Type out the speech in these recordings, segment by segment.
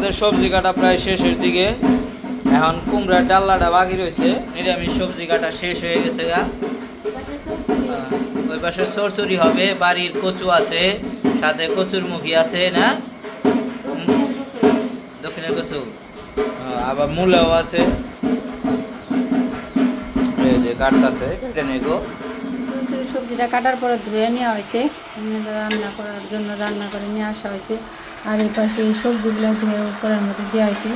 আমাদের সবজি কাটা প্রায় শেষের দিকে। এখন কুমড়ার ডাল্লাটা বাকি রয়েছে। নিরামিষ সবজি কাটা শেষ হয়ে গেছে গা। ওই পাশে সরসরি হবে, বাড়ির কচু আছে, সাথে কচুর মুখী আছে, না? দক্ষিণের কচু। আবার মূলাও আছে। কাটতাছে, কেটে নেগো ছোট সবজিটা কাটার পরে ধুয়ে নেওয়া হয়েছে। রান্না করার জন্য রান্না করে নিয়ে আসা হয়েছে। আর এই পাশে এই সবজিগুলো ধুয়ে উপরের মধ্যে দেওয়া হয়েছে।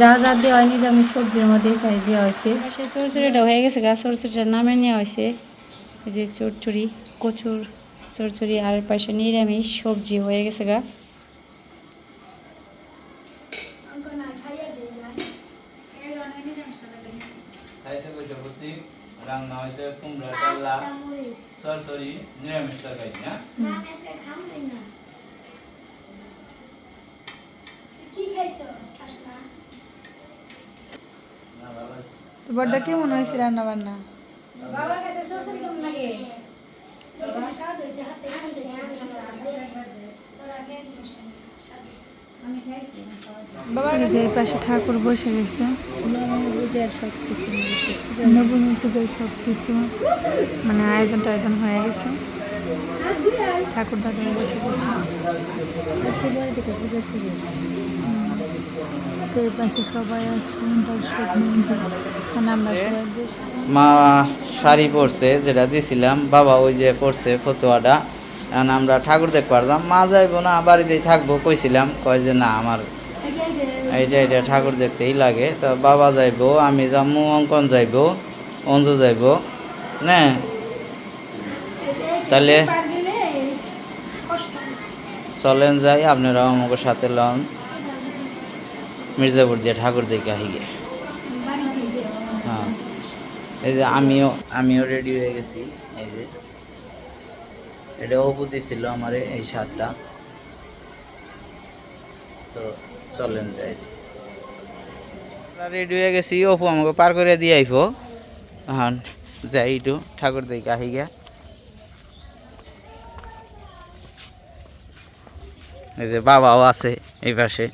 যা যা দেওয়া হয়নি আমি সবজির মধ্যে এখানে দেওয়া হয়েছে। পাশে চরচড়িটা হয়ে গেছে গা চরচড়িটা নামে নেওয়া হয়েছে। এই যে চরচড়ি কচুর চরচড়ি আর এর পাশে নিরামিষ সবজি হয়ে গেছে গা। খাইতে রান্না হয়েছে কুমড়া ডাল্লা সরসরি নিরামিষ তরকারি না না, বড়দা কেমন হয়েছে রান্না বান্না বাবার কাছে এই পাশে ঠাকুর বসে গেছে বুঝার সব কিছু নবমী পুজোর সব কিছু মানে আয়োজন টায়োজন হয়ে গেছে। ঠাকুর দাদা বসে গেছে। অক্টোবরের দিকে পুজো শুরু তো এই পাশে সবাই আছে দর্শক মানে আমরা সবাই বেশ মা শাড়ি পরছে যেটা দিছিলাম। বাবা ওই যে পরছে ফতুয়াটা। এখন আমরা ঠাকুর দেখতে পারলাম মা যাইবো না বাড়িতেই থাকব কইছিলাম। কয় যে না আমার এইটা এইটা ঠাকুর দেখতেই লাগে। তো বাবা যাইবো, আমি যাব অঙ্কন যাইবো, অঞ্জু যাইবো, না। তাহলে চলেন যাই, আপনারাও আমাকে সাথে লন। মির্জাপুর দিয়ে ঠাকুর দেখে আহিগে হ্যাঁ। এই যে আমিও আমিও রেডি হয়ে গেছি। এই যে। এটা অপু দিছিল আমার এই শার্টটা। তো চলেন যাই। রেডি হয়ে গেছি, অপু আমাকে পার করে দিয়ে আইফো হ্যাঁ যাই একটু, ঠাকুর দেখে আহি গিয়া। এই যে বাবাও আছে এই পাশে।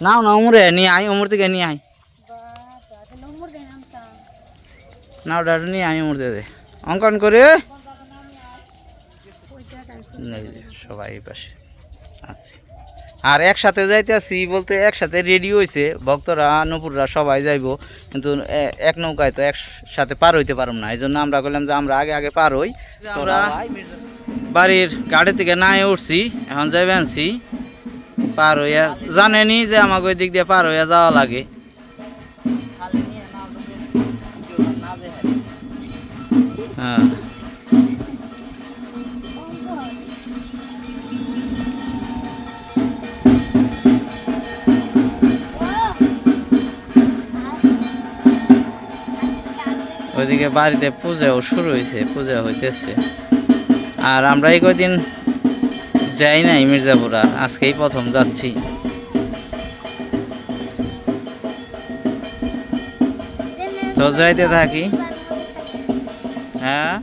নাও না উমরে, নিয়ে আই উমর থেকে নিয়ে আই না ওটা নিয়ে আই উমর দে অঙ্কন করে। সবাই পাশে আছে। আর একসাথে যাইতেছি বলতে একসাথে রেডি হয়েছে ভক্তরা নপুররা সবাই যাইবো। কিন্তু এক নৌকায় তো একসাথে পার হইতে পারব না। এই জন্য আমরা বললাম যে আমরা আগে আগে পার হই। আমরা বাড়ির গাড়ি থেকে নাই উঠছি এখন যাইবে আনছি। পার হইয়া জানেনি যে আমাকে ওই দিক দিয়ে পার হইয়া যাওয়া লাগে। হ্যাঁ। ওইদিকে বাড়িতে পূজাও শুরু হয়েছে পূজা হইতেছে। আর আমরা এই কদিন যাই নাই মির্জাপুর আজকেই প্রথম যাচ্ছি। তো যাইতে থাকি। হ্যাঁ?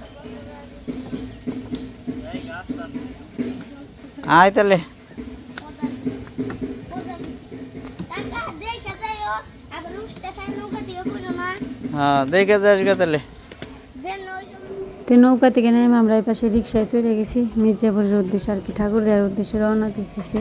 আয় তাহলে। হ্যাঁ দেখে যাস গে তাহলে। তো নৌকা থেকে নেমে আমরা এই পাশে রিক্সায় চলে গেছি, মির্জাপুরের উদ্দেশ্যে আর কি ঠাকুর দেওয়ার উদ্দেশ্যে রওনা দিতেছি।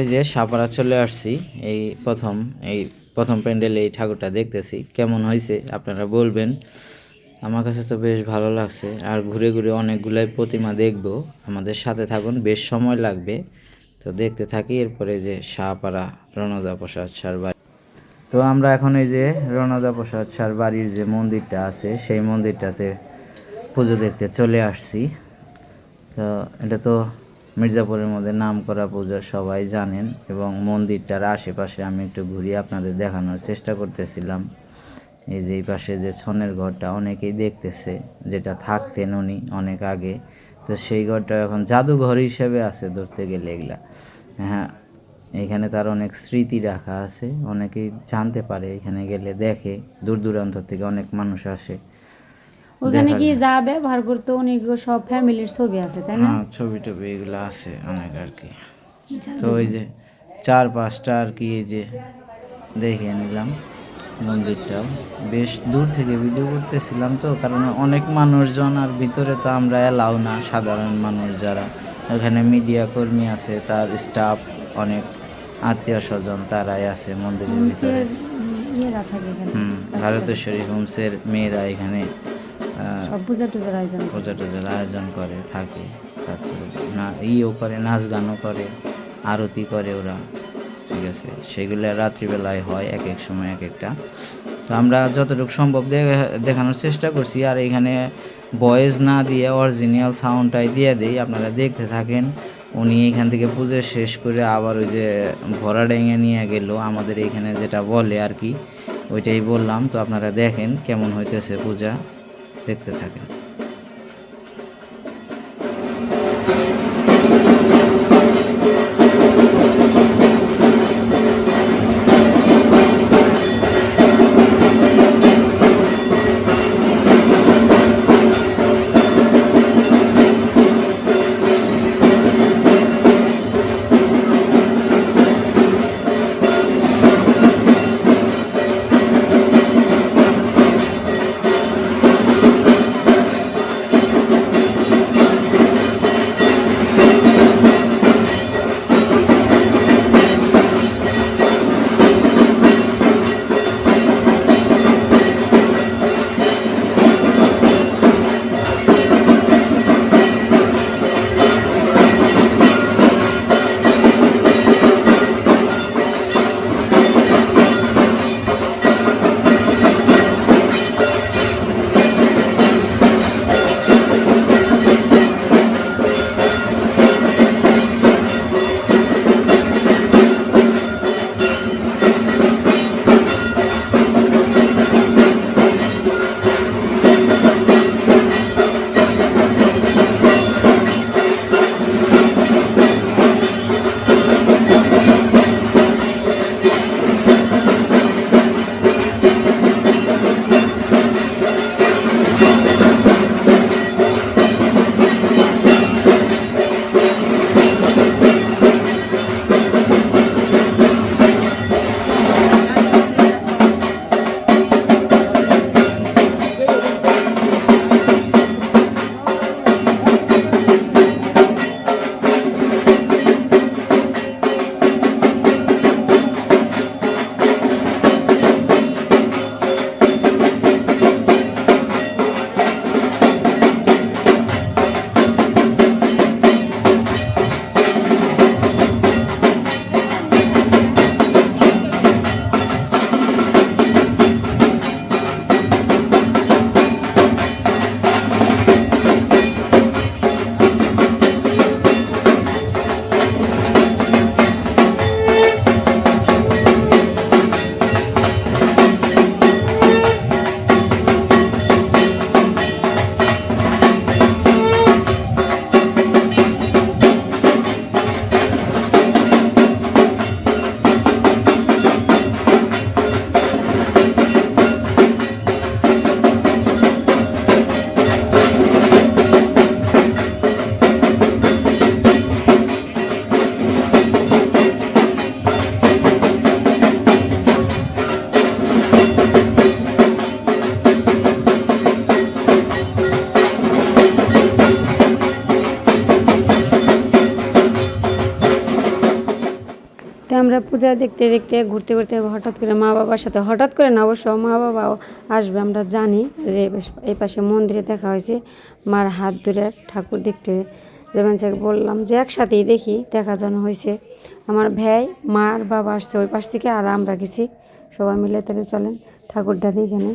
এই যে সাপাড়া চলে আসছি, এই প্রথম এই প্রথম প্যান্ডেলে এই ঠাকুরটা দেখতেছি। কেমন হয়েছে আপনারা বলবেন। আমার কাছে তো বেশ ভালো লাগছে। আর ঘুরে ঘুরে অনেকগুলাই প্রতিমা দেখব। আমাদের সাথে থাকুন, বেশ সময় লাগবে। তো দেখতে থাকি, এরপরে যে শাহপাড়া রণদা প্রসাদ সার বাড়ি। তো আমরা এখন এই যে রণদা প্রসাদ সার বাড়ির যে মন্দিরটা আছে, সেই মন্দিরটাতে পুজো দেখতে চলে আসছি। তো এটা তো মির্জাপুরের মধ্যে নাম করা পুজো সবাই জানেন এবং মন্দিরটার আশেপাশে আমি একটু ঘুরিয়ে আপনাদের দেখানোর চেষ্টা করতেছিলাম। এই যে এই পাশে যে ছনের ঘরটা অনেকেই দেখতেছে, যেটা থাকতেন উনি অনেক আগে। তো সেই ঘরটা এখন জাদুঘর হিসেবে আছে ধরতে গেলে এগুলা। হ্যাঁ এখানে তার অনেক স্মৃতি রাখা আছে। অনেকেই জানতে পারে, এখানে গেলে দেখে। দূর দূরান্ত থেকে অনেক মানুষ আসে। ওখানে কি যা ব্যবহার করতো অনেক সব ফ্যামিলির ছবি আছে তাই না? হ্যাঁ ছবি টবি এগুলো আছে অনেক আর কি। তো ওই যে চার পাঁচটা আর কি এই যে দেখে নিলাম মন্দিরটাও। বেশ দূর থেকে ভিডিও করতেছিলাম তো কারণ অনেক মানুষজন আর ভিতরে তো আমরা এলাও না সাধারণ মানুষ যারা। ওখানে মিডিয়া কর্মী আছে তার স্টাফ অনেক আত্মীয় স্বজন তারাই আছে মন্দিরের ভিতরে। হুম ভারতেশ্বরী হোমসের মেয়েরা এখানে পূজা টুজার আয়োজন করে। পূজা টুজার আয়োজন করে থাকে। তারপরে না ইও করে নাচ গানও করে আরতি করে ওরা। ঠিক আছে? সেগুলো রাত্রিবেলায় হয় এক এক সময় এক একটা। তো আমরা যতটুকু সম্ভব দেখা- দেখানোর চেষ্টা করছি। আর এখানে ভয়েস না দিয়ে অরিজিনাল সাউন্ডটাই দিয়ে দেই। আপনারা দেখতে থাকেন। উনি এখান থেকে পুজো শেষ করে আবার ওই যে ভরা ডেঙে নিয়ে গেল। আমাদের এখানে যেটা বলে আর কি ওইটাই বললাম। তো আপনারা দেখেন কেমন হইতেছে পূজা। দেখতে থাকেন। পূজা দেখতে দেখতে, ঘুরতে ঘুরতে হঠাৎ করে মা বাবার সাথে, হঠাৎ করে না অবশ্য মা বাবাও আসবে, আমরা জানি যে এই পাশে মন্দিরে দেখা হয়েছে। মার হাত ধরে ঠাকুর দেখতে যেমন যে বললাম যে একসাথেই দেখি, দেখা যেন হয়েছে। আমার ভাই, মার বাবা আসছে ওই পাশ থেকে আর আমরা গেছি। সবাই মিলে তাহলে চলেন, ঠাকুরটা দিয়ে জানেন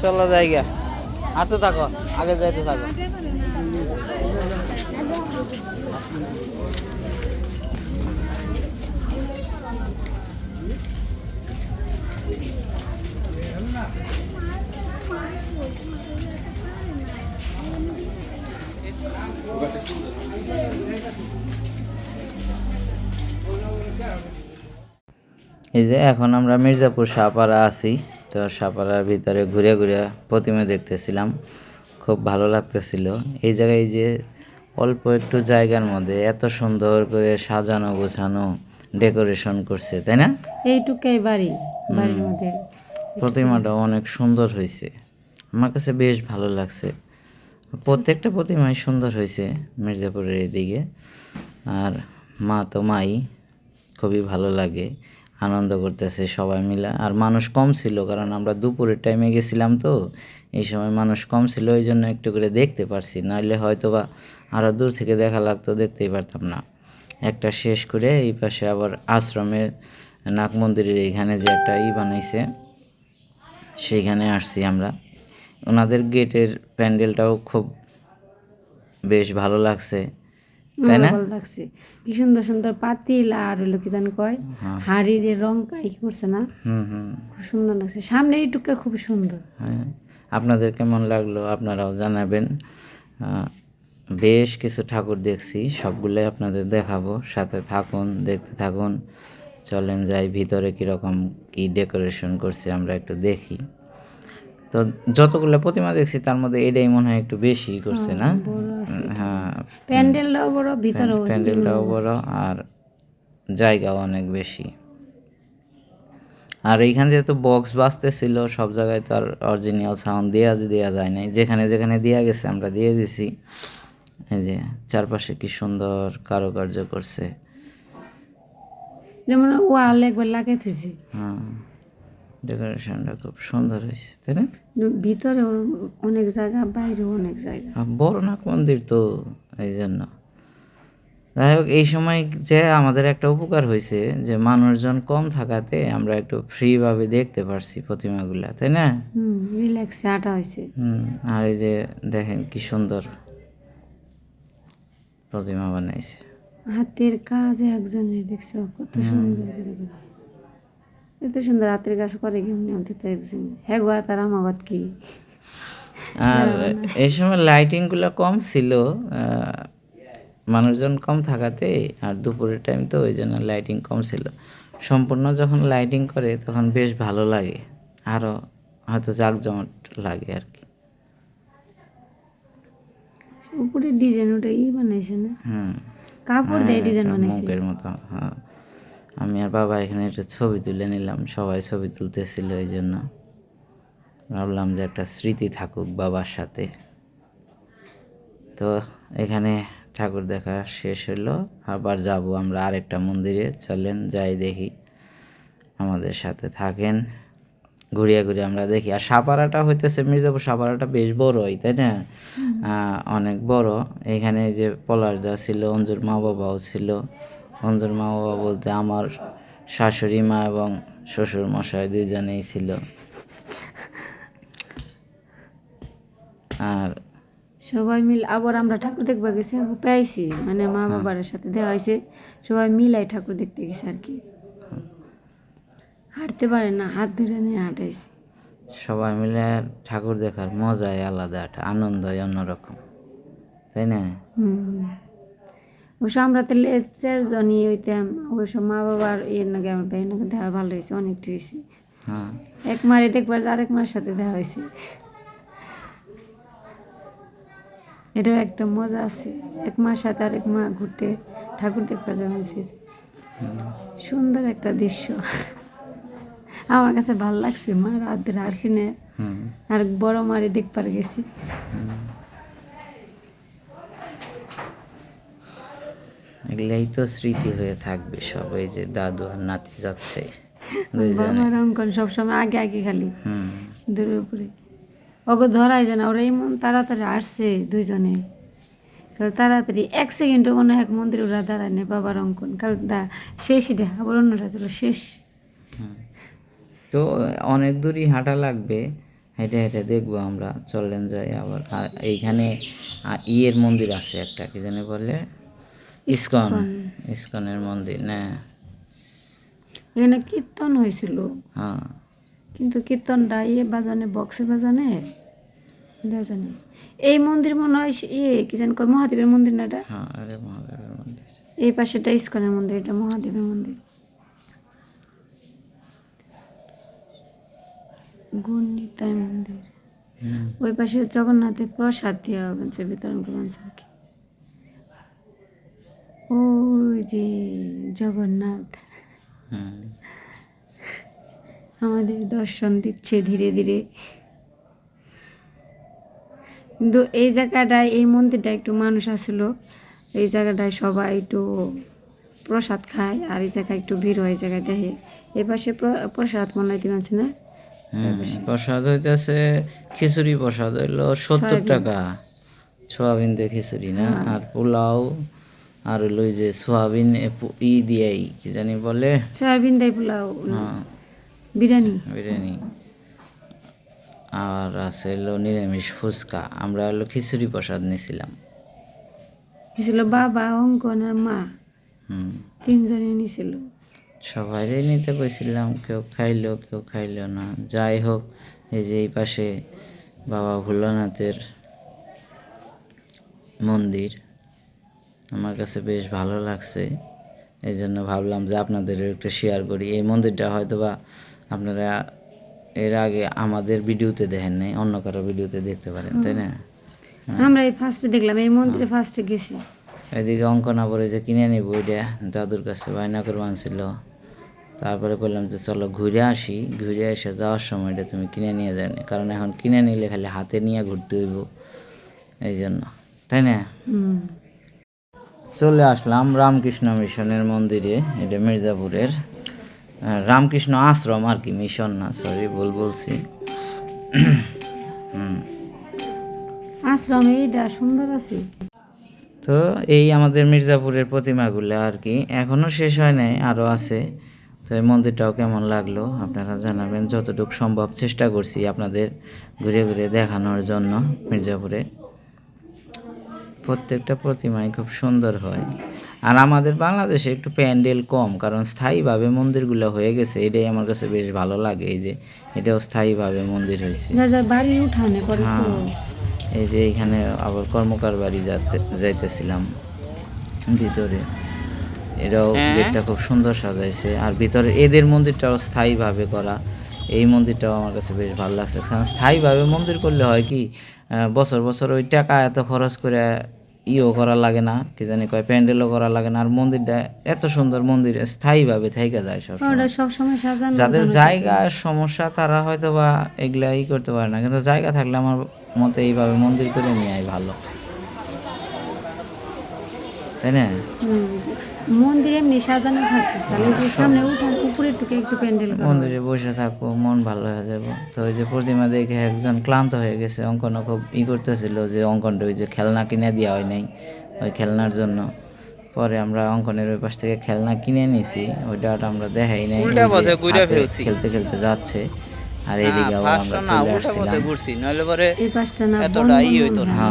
চলো জায়গা। হাঁটতে থাকো আগে যাইতে থাকো। এই যে এখন আমরা মির্জাপুর সাপাড়া আছি। তো সাপাড়ার ভিতরে ঘুরে ঘুরে প্রতিমা দেখতেছিলাম। খুব ভালো লাগতেছিল। এই জায়গায় যে অল্প একটু জায়গার মধ্যে এত সুন্দর করে সাজানো গোছানো ডেকোরেশন করছে তাই না? এইটুকাই বাড়ি বাড়ির মধ্যে। প্রতিমাটা অনেক সুন্দর হয়েছে। আমার কাছে বেশ ভালো লাগছে। প্রত্যেকটা প্রতিমাই সুন্দর হয়েছে মির্জাপুরের এদিকে। আর মা তো মাই, খুবই ভালো লাগে, আনন্দ করতেছে সবাই মিলে। আর মানুষ কম ছিল, কারণ আমরা দুপুরের টাইমে গেছিলাম তো, এই সময় মানুষ কম ছিল, ওই জন্য একটু করে দেখতে পারছি। নাহলে হয়তো বা আরও দূর থেকে দেখা লাগতো, দেখতেই পারতাম না। একটা শেষ করে এই পাশে আবার আশ্রমের নাগ মন্দিরের এইখানে যে একটা ই বানাইছে, সেইখানে আসছি আমরা। ওনাদের গেটের প্যান্ডেলটাও খুব বেশ ভালো লাগছে। তাই না? ভালো লাগছে। কি সুন্দর সুন্দর পাতিল আর হলো কি জানি কয় হাড়ি দিয়ে রং কাই করছে না? হুম হুম। খুব সুন্দর লাগছে। সামনে এইটুকা খুব সুন্দর। হ্যাঁ। আপনাদের কেমন লাগল আপনারাও জানাবেন। বেশ কিছু ঠাকুর দেখছি সবগুলোই আপনাদের দেখাবো। সাথে থাকুন দেখতে থাকুন। চলেন যাই ভিতরে কীরকম কি ডেকোরেশন করছে আমরা একটু দেখি। তো যতগুলো প্রতিমা দেখছি তার মধ্যে এটাই মনে হয় একটু বেশি করছে না? হ্যাঁ। প্যান্ডেলটাও বড় ভিতরেও প্যান্ডেলটাও বড় আর জায়গাও অনেক বেশি। আর এইখানে যেহেতু বক্স বাজতেছিল সব জায়গায় তো আর অরিজিনাল সাউন্ড দেওয়া দেওয়া যায় নাই। যেখানে যেখানে দেওয়া গেছে আমরা দিয়ে দিছি। এই যে চারপাশে কি সুন্দর কারুকার্য করছে। যেমন ওয়াল একবার লাগিয়ে থুইছে। হ্যাঁ। ডেকোরেশনটা খুব সুন্দর হয়েছে তাই না? ভিতরেও অনেক জায়গা বাইরেও অনেক জায়গা। আর বড়নাথ মন্দির তো এই জন্য। যাই হোক এই সময় যে আমাদের একটা উপকার হয়েছে যে মানুষজন কম থাকাতে আমরা একটু ফ্রিভাবে দেখতে পারছি প্রতিমাগুলা তাই না? রিল্যাক্সে আটা হয়েছে। আর এই যে দেখেন কি সুন্দর প্রতিমা বানাইছে। হাতের কাজ একজনের দেখছ? কত সুন্দর করে। এত সুন্দর হাতের কাজ করে কেমনি আমি তো তাই বুঝি হ্যাঁ তার আমাগত কি? আর এই সময় লাইটিংগুলো কম ছিল মানুষজন কম থাকাতে আর দুপুরের টাইম তো ওই জন্য লাইটিং কম ছিল। সম্পূর্ণ যখন লাইটিং করে তখন বেশ ভালো লাগে। আরও হয়তো জাঁকজমট লাগে আর কি। উপরে ডিজাইন ওটা ই বানাইছে না? হুম। কাপড় দিয়ে ডিজাইন বানাইছে? মতো হ্যাঁ। আমি আর বাবা এখানে একটা ছবি তুলে নিলাম সবাই ছবি তুলতেছিল এই জন্য। ভাবলাম যে একটা স্মৃতি থাকুক বাবার সাথে। তো এখানে ঠাকুর দেখা শেষ হলো আবার যাব আমরা আরেকটা মন্দিরে। চলেন যাই দেখি আমাদের সাথে থাকেন। ঘুরিয়ে ঘুরিয়ে আমরা দেখি। আর সাপাড়াটা হইতেছে মির্জাপুর সাপাড়াটা বেশ বড়ই তাই না? অনেক বড়। এখানে যে পলাশদা ছিল অঞ্জুর মা বাবাও ছিল। অঞ্জুর মা বাবা বলতে আমার শাশুড়ি মা এবং শ্বশুর মশাই দুইজনেই ছিল। আর সবাই মিল আবার আমরা ঠাকুর দেখবা গেছি পেয়েছি মানে মা বাবার সাথে দেওয়া হয়েছে সবাই মিলাই ঠাকুর দেখতে গেছে আর কি। হাঁটতে পারে না হাত ধরে নিয়ে হাঁটাইছি। সবাই মিলে ঠাকুর দেখার মজাই আলাদা একটা আনন্দই অন্যরকম। তাই না? হুম। অবশ্য আমরা তো তাহলে চারজনই হইতাম অবশ্য মা বাবার এর নাকি আমার ভাইয়ের নাকি দেখা ভালো হয়েছে অনেকটা হয়েছে। হ্যাঁ। এক মারে দেখবার যে আরেক মার সাথে দেখা হয়েছে। এটাও একটা মজা আছে। এক মার সাথে আরেক মা ঘুরতে ঠাকুর দেখবার যাবেন সুন্দর একটা দৃশ্য। আমার কাছে ভালো লাগছে মা রাত ধরে আসছি না আর বড় মারে দেখবার গেছি। এগুলাই তো স্মৃতি হয়ে থাকবে সব সবাই যে দাদু আর নাতি যাচ্ছে বাবার অঙ্কন সবসময় আগে আগে খালি হুম। দূরের উপরে। ওকে ধরাই যায় না ওরা এমন তাড়াতাড়ি আসছে দুইজনে। কারণ তাড়াতাড়ি এক সেকেন্ডও মনে এক মন্দিরে ওরা দাঁড়ায় নেই বাবার অঙ্কন। কারণ দা শেষ এটা আবার অন্যটা ছিল শেষ। তো অনেক দূরই হাঁটা লাগবে হেঁটে হেঁটে দেখব আমরা চললেন যাই আবার। এইখানে ইয়ের মন্দির আছে একটা কি জানি বলে? ইস্কন। ইস্কনের মন্দির না। এখানে কীর্তন হয়েছিল। হ্যাঁ। কিন্তু কীর্তনটা ইয়ে বাজানে বক্সে বাজানে? জানি। এই মন্দির মনে হয় ইয়ে কি জানি কয় মহাদেবের মন্দির না এটা? হ্যাঁ আরে মহাদেবের মন্দির। এই পাশেটা ইস্কনের মন্দির এটা মহাদেবের মন্দির। গুণিতাই মন্দির। ওই পাশে জগন্নাথের প্রসাদ দেওয়া হবে যে বিতরণ করবেন স্যারকে ওই যে জগন্নাথ। আমাদের দর্শন দিচ্ছে ধীরে ধীরে। কিন্তু এই জায়গাটায় এই মন্দিরটা একটু মানুষ আসলো। এই জায়গাটায় সবাই একটু প্রসাদ খায় আর এই জায়গায় একটু ভিড় হয় জায়গায় দেখে। এই পাশে প্রসাদ মনে হয় দিবেন না? হুম, প্রসাদ হইতেছে খিচুড়ি প্রসাদ হইল সত্তর টাকা। সোয়াবিন দিয়ে খিচুড়ি না? আর পোলাও। আর হইল যে সোয়াবিন ই দিয়েই কি জানি বলে? সয়াবিন দেয় পোলাও হ্যাঁ। বিরিয়ানি। বিরিয়ানি। আর আছে হলো নিরামিষ ফুচকা। আমরা হলো খিচুড়ি প্রসাদ নিয়েছিলাম ছিল বাবা অঙ্কন আর মা। তিনজনে নিছিল। সবাইরে নিতে কইছিলাম কেউ খাইলো কেউ খাইলো না। যাই হোক এই যে এই পাশে বাবা ভোলানাথের মন্দির। আমার কাছে বেশ ভালো লাগছে। এই জন্য ভাবলাম যে আপনাদের একটু শেয়ার করি। এই মন্দিরটা হয়তো বা আপনারা এর আগে আমাদের ভিডিওতে দেখেন নাই অন্য কারও ভিডিওতে দেখতে পারেন তাই না? আমরা এই ফার্স্টে দেখলাম এই মন্দিরে ফার্স্টে গেছি। এদিকে অঙ্কনা পরে যে কিনে নিব ওইটা দাদুর কাছে বায়না করে আনছিল তারপরে করলাম যে চলো ঘুরে আসি। ঘুরে এসে যাওয়ার সময় এটা তুমি কিনে নিয়ে যাও কারণ এখন কিনে নিলে খালি হাতে নিয়ে ঘুরতে হইব। এই জন্য তাই না? চলে আসলাম রামকৃষ্ণ মিশনের মন্দিরে এটা মির্জাপুরের রামকৃষ্ণ আশ্রম আর কি মিশন না সরি ভুল বলছি। আশ্রম এইটা সুন্দর আছে। তো এই আমাদের মির্জাপুরের প্রতিমাগুলো আর কি এখনও শেষ হয় নাই আরও আছে। তো এই মন্দিরটাও কেমন লাগল আপনারা জানাবেন যতটুকু সম্ভব চেষ্টা করছি আপনাদের ঘুরে ঘুরে দেখানোর জন্য মির্জাপুরে। প্রত্যেকটা প্রতিমাই খুব সুন্দর হয়। আর আমাদের বাংলাদেশে একটু প্যান্ডেল কম কারণ স্থায়ীভাবে মন্দিরগুলো হয়ে গেছে এটাই আমার কাছে বেশ ভালো লাগে এই যে এটাও স্থায়ীভাবে মন্দির হয়েছে। হ্যাঁ এই যে এখানে আবার কর্মকার বাড়ি যাতে যাইতেছিলাম ভিতরে। এরাও গেটটা খুব সুন্দর সাজাইছে আর ভিতরে এদের মন্দিরটাও স্থায়ীভাবে করা এই মন্দিরটাও আমার কাছে বেশ ভালো লাগছে। কারণ স্থায়ীভাবে মন্দির করলে হয় কি বছর বছর ওই টাকা এত খরচ করে ইও করা লাগে না কি জানি কয় প্যান্ডেলও করা লাগে না। আর মন্দিরটা এত সুন্দর মন্দির স্থায়ীভাবে থেকে যায় সব সময় যাদের জায়গার সমস্যা তারা হয়তো বা এগুলা ই করতে পারে না। কিন্তু জায়গা থাকলে আমার মতে এইভাবে মন্দির করে নেওয়াই ভালো। তাই না? মন্দির এমনি সাজানো থাকে তাহলে যে সামনে উঠান উপরে টুকে একটু প্যান্ডেল মন্দিরে বসে থাকব মন ভালো হয়ে যাব। তো ওই যে প্রতিমা দেখে একজন ক্লান্ত হয়ে গেছে অঙ্কনও খুব ই করতেছিল যে অঙ্কনটা ওই যে খেলনা কিনে দেওয়া হয় নাই ওই খেলনার জন্য। পরে আমরা অঙ্কনের ওই পাশ থেকে খেলনা কিনে নিছি ওইটা আমরা দেখাই নাই। খেলতে খেলতে যাচ্ছে আর এদিকে আমরা চলে আসছিলাম। ঘুরছি নইলে পরে এই পাশটা না বন এতটা ই হইতো না।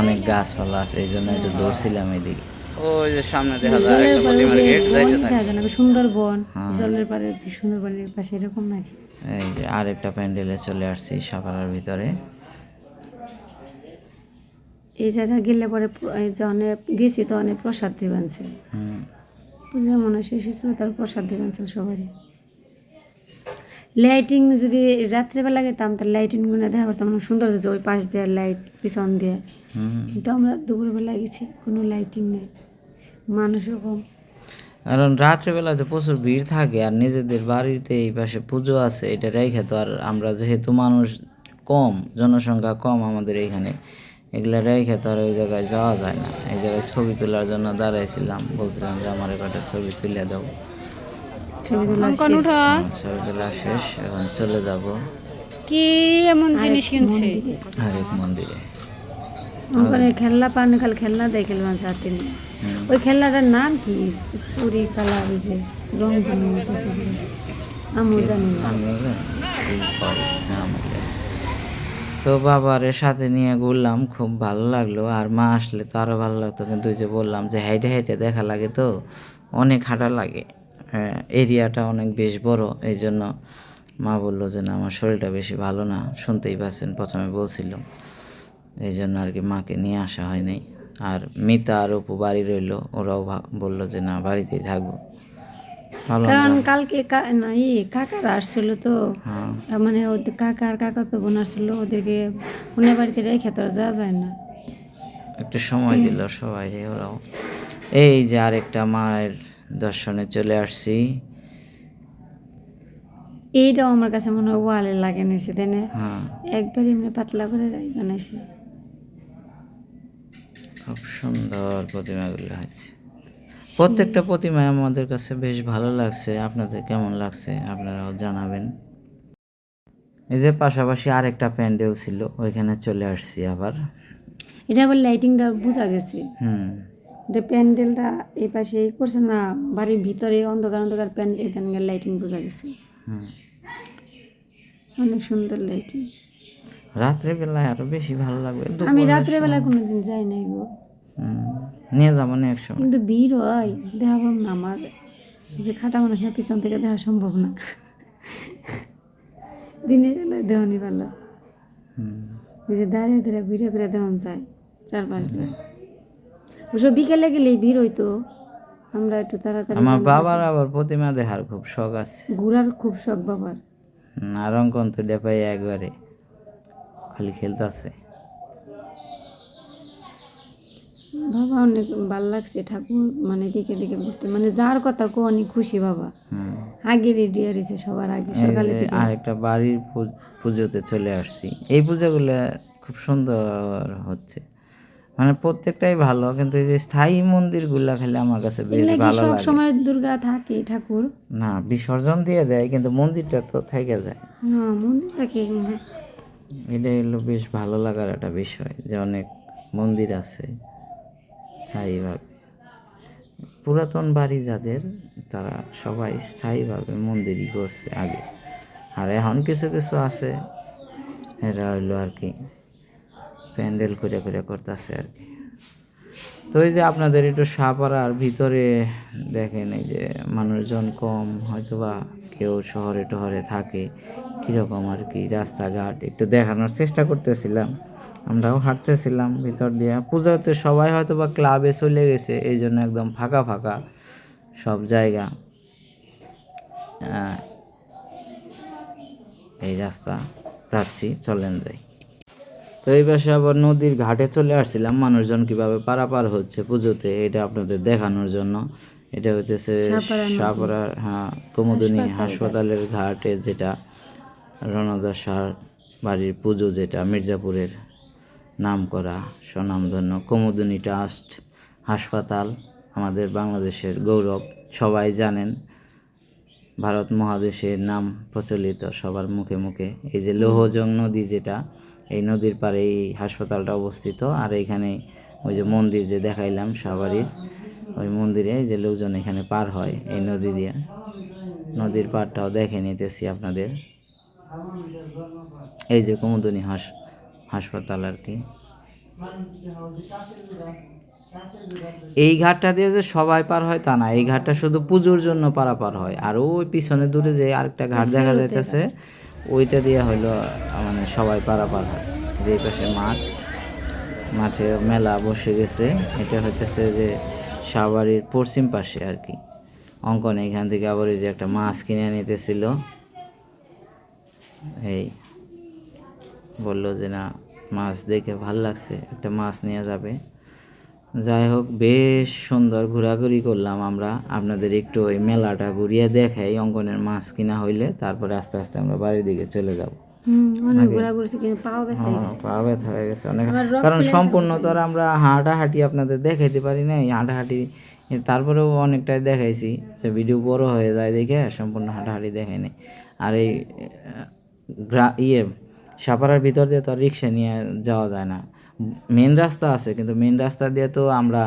অনেক গাছপালা আছে এই জন্য একটু দৌড়ছিলাম এদিকে। ওই যে সামনে দেখা যায় একটা প্রতিমার গেট যাইতে থাকে। সুন্দরবন হ্যাঁ। জলের পারে সুন্দরবনের পাশে এরকম নাকি? এই যে আরেকটা প্যান্ডেলে চলে আসছি সাপাড়ার ভিতরে। এই জায়গা গেলে পরে গেছি তো অনেক প্রসাদ দেবানছে পূজা মনে শেষ হয়েছিল তার প্রসাদ দেবানছে সবারই। লাইটিং যদি রাত্রেবেলা গেতাম তাহলে লাইটিংগুলো দেখা পারতাম অনেক সুন্দর হতো ওই পাশ দিয়ে লাইট পিছন দিয়ে। কিন্তু আমরা দুপুরবেলা গেছি কোনো লাইটিং নেই। মানুষও কম কারণ রাত্রেবেলাতে প্রচুর ভিড় থাকে আর নিজেদের বাড়িতে এই পাশে পুজো আছে এটা রেখে তো আর আমরা যেহেতু মানুষ কম জনসংখ্যা কম আমাদের এখানে এগুলা রেখে তো আর ওই জায়গায় যাওয়া যায় না। এই জায়গায় ছবি তোলার জন্য দাঁড়াইছিলাম বলছিলাম যে আমার একটা ছবি তুলে দাও। ছবি তোলা অঙ্কন উঠো ছবি তোলা শেষ এখন চলে যাব। কি এমন জিনিস কিনছে? আরেক মন্দিরে। ওখানে খেলনা পান খাল খেলনা দেয় খেলবেন নিয়ে। ওই খেলনাটার নাম কি? চুরি কালার ওই যে রং মতো সেগুলো আমিও জানি হ্যাঁ। তো বাবারে সাথে নিয়ে ঘুরলাম খুব ভালো লাগল। আর মা আসলে তো আরও ভালো লাগতো। কিন্তু যে বললাম যে হাইটে হাইটে দেখা লাগে তো অনেক হাঁটা লাগে। হ্যাঁ এরিয়াটা অনেক বেশ বড়। এই জন্য মা বলল যে না আমার শরীরটা বেশি ভালো না। শুনতেই পাচ্ছেন প্রথমে বলছিল। এই জন্য আর কি মাকে নিয়ে আসা হয়নি আর মিতা আর অপু বাড়ি রইল ওরাও বলল যে না বাড়িতেই থাকব। কারণ কালকে ই কাকারা আসছিল তো। হ্যাঁ। মানে ওদের কাকার কাকা তো বোন আসছিল ওদেরকে বোনের বাড়িতে রেখে তো যাওয়া যায় না। একটু সময় দিল সবাই ওরাও। এই যে আরেকটা মায়ের দর্শনে চলে আসছি। এইটাও আমার কাছে মনে হয় ওয়ালে লাগে নিয়েছে তাই না? হ্যাঁ। একবার এমনি পাতলা করে বানাইছে। খুব সুন্দর প্রতিমাগুলো হয়েছে। প্রত্যেকটা প্রতিমা আমাদের কাছে বেশ ভালো লাগছে। আপনাদের কেমন লাগছে আপনারাও জানাবেন। এই যে পাশাপাশি আরেকটা প্যান্ডেল ছিল ওইখানে চলে আসছি আবার। এটা আবার লাইটিংটা বোঝা গেছে। হুম। এটা প্যান্ডেলটা এই পাশে এই করছে না বাড়ির ভিতরে অন্ধকার অন্ধকার প্যান্ডেল এখানকার লাইটিং বোঝা গেছে। হুম। অনেক সুন্দর লাইটিং রাত্রে বেলায় আরও বেশি ভালো লাগবে। আমি দুপুরের রাত্রেবেলা কোনোদিন যাই নাই গো। নিয়ে যাব না এক কিন্তু ভিড় হয় দেখাবো না আমার। যে খাটা মানুষ না পিছন থেকে দেখা সম্ভব না। দিনের বেলায় দেওয়ানি ভালো। হুম। এই যে দাঁড়িয়ে দাঁড়িয়ে ঘুরে ঘুরে দেওয়ান যায় চারপাশ দিয়ে। ওসব বিকেলে গেলেই ভিড় হইতো। আমরা একটু তাড়াতাড়ি আমার বাবার আবার প্রতিমা দেখার খুব শখ আছে। ঘোরার খুব শখ বাবার। আর অঙ্কন তো ডেপাই একবারে। খালি খেলতেছে বাবা অনেক ভালো লাগছে ঠাকুর মানে দিকে দিকে ঘুরতে। মানে যার কথা কো অনেক খুশি বাবা। আগে রেডি হয়েছে সবার আগে সকালে থেকে। আরেকটা বাড়ির পুজোতে চলে আসছি। এই পূজাগুলো খুব সুন্দর হচ্ছে। মানে প্রত্যেকটাই ভালো কিন্তু এই যে স্থায়ী মন্দিরগুলা খালি আমার কাছে বেশ ভালো সব লাগে। সময় দুর্গা থাকে ঠাকুর? না বিসর্জন দিয়ে দেয় কিন্তু মন্দিরটা তো থেকে যায়। না মন্দির থাকে এটা হলো বেশ ভালো লাগার একটা বিষয় যে অনেক মন্দির আছে, স্থায়ীভাবে। পুরাতন বাড়ি যাদের, তারা সবাই স্থায়ীভাবে মন্দিরই করছে আগে। আর এখন কিছু কিছু আছে, এরা হইল আর কি প্যান্ডেল করে করে করতেছে আর কি। তো এই যে আপনাদের একটু সাপাড়ার ভিতরে দেখেন, এই যে মানুষজন কম হয়তো বা কেউ শহরে টহরে থাকে, কীরকম আর কি রাস্তাঘাট? একটু দেখানোর চেষ্টা করতেছিলাম। আমরাও হাঁটতেছিলাম ভিতর দিয়ে। পূজাতে সবাই হয়তো বা ক্লাবে চলে গেছে এই জন্য একদম ফাঁকা ফাঁকা সব জায়গা। এই রাস্তা। যাচ্ছি, চলেন যাই। তো এই পাশে আবার নদীর ঘাটে চলে আসছিলাম। মানুষজন কীভাবে পারাপার হচ্ছে পুজোতে, এটা আপনাদের দেখানোর জন্য। এটা হইতেছে সাপাড়ার হ্যাঁ কুমুদিনী হাসপাতালের ঘাটে যেটা রণদাসার বাড়ির পুজো যেটা মির্জাপুরের নাম করা স্বনামধন্য কুমুদিনী ট্রাস্ট হাসপাতাল আমাদের বাংলাদেশের গৌরব সবাই জানেন। ভারত মহাদেশের নাম প্রচলিত সবার মুখে মুখে। এই যে লোহজং নদী যেটা এই নদীর পাড়ে এই হাসপাতালটা অবস্থিত। আর এখানে ওই যে মন্দির যে দেখাইলাম সাবারির ওই মন্দিরে যে লোকজন এখানে পার হয় এই নদী দিয়ে। নদীর পাড়টাও দেখে নিতেছি আপনাদের। এই যে কুমুদনী হাস হাসপাতাল আর কি। এই ঘাটটা দিয়ে যে সবাই পার হয় তা না এই ঘাটটা শুধু পুজোর জন্য পারাপার হয়। আর ওই পিছনে দূরে যে আরেকটা ঘাট দেখা যাইতেছে ওইটা দিয়ে আহ, মানে সবাই পারাপার হয়। যে পাশে মাঠ মাঠে মেলা বসে গেছে। এটা হইতেছে যে সাভারের পশ্চিম পাশে আর কি। অঙ্কন এখান থেকে আবার এই যে একটা মাছ কিনে নিতেছিল। এই বলল যে, না, মাছ দেখে ভালো লাগছে, একটা মাছ নিয়ে যাবে। যাই হোক, বেশ সুন্দর ঘোরাঘুরি করলাম আমরা। আপনাদের একটু ওই মেলাটা ঘুরিয়ে দেখাই অঙ্কনের মাছ কিনা হইলে, তারপরে আস্তে আস্তে আমরা বাড়ির দিকে চলে যাব। ব্যথা হ্যাঁ, গেছে অনেক। কারণ সম্পূর্ণ তো আর আমরা হাঁটাহাঁটি আপনাদের দেখাইতে পারি নাই হাঁটাহাঁটি তারপরেও অনেকটাই দেখাইছি যে ভিডিও বড় হয়ে যায় দেখে সম্পূর্ণ হাঁটাহাঁটি দেখাই নাই। আর এই ইয়ে সাপাড়ার ভিতর দিয়ে তো রিক্সা নিয়ে যাওয়া যায় না। মেন রাস্তা আছে কিন্তু মেন রাস্তা দিয়ে তো আমরা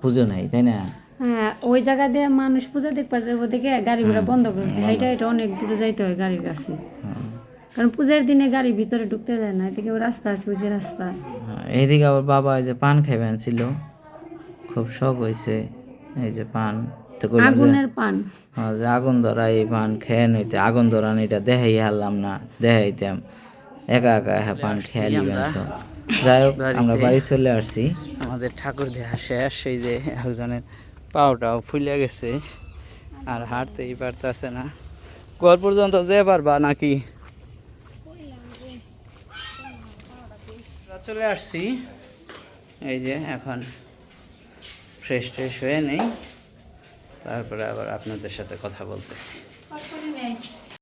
পুজো নাই তাই না? হ্যাঁ ওই জায়গা দিয়ে মানুষ পূজা দেখবা যাব দেখে গাড়ি ঘোড়া বন্ধ করেছে এটা এটা অনেক দূরে যাইতে হয় গাড়ির কাছে। কারণ পূজার দিনে গাড়ি ভিতরে ঢুকতে দেয় না এদিকে রাস্তা আছে ওই যে রাস্তা। হ্যাঁ, এইদিকে আবার বাবা এই যে পান খাইবেন ছিল খুব শখ হয়েছে এই যে পান। তো আগুনের পান। হ্যাঁ, যে আগুন ধরা এই পান খেয়ে নইতে আগুন ধরা এটা দেখাই হারলাম না দেখাইতাম একা একা হ্যাঁ পান খেয়ে নিবেন যাই হোক আমরা বাড়ি চলে আসছি। আমাদের ঠাকুর দেহা শেষ এই যে একজনের পাওটাও ফুলে গেছে আর হাঁটতেই পারতেছে না। কল পর্যন্ত যে পারবা নাকি? চলে আসছি। এই যে এখন ফ্রেশ ট্রেশ হয়ে নেই। তারপরে আবার আপনাদের সাথে কথা বলতেছি।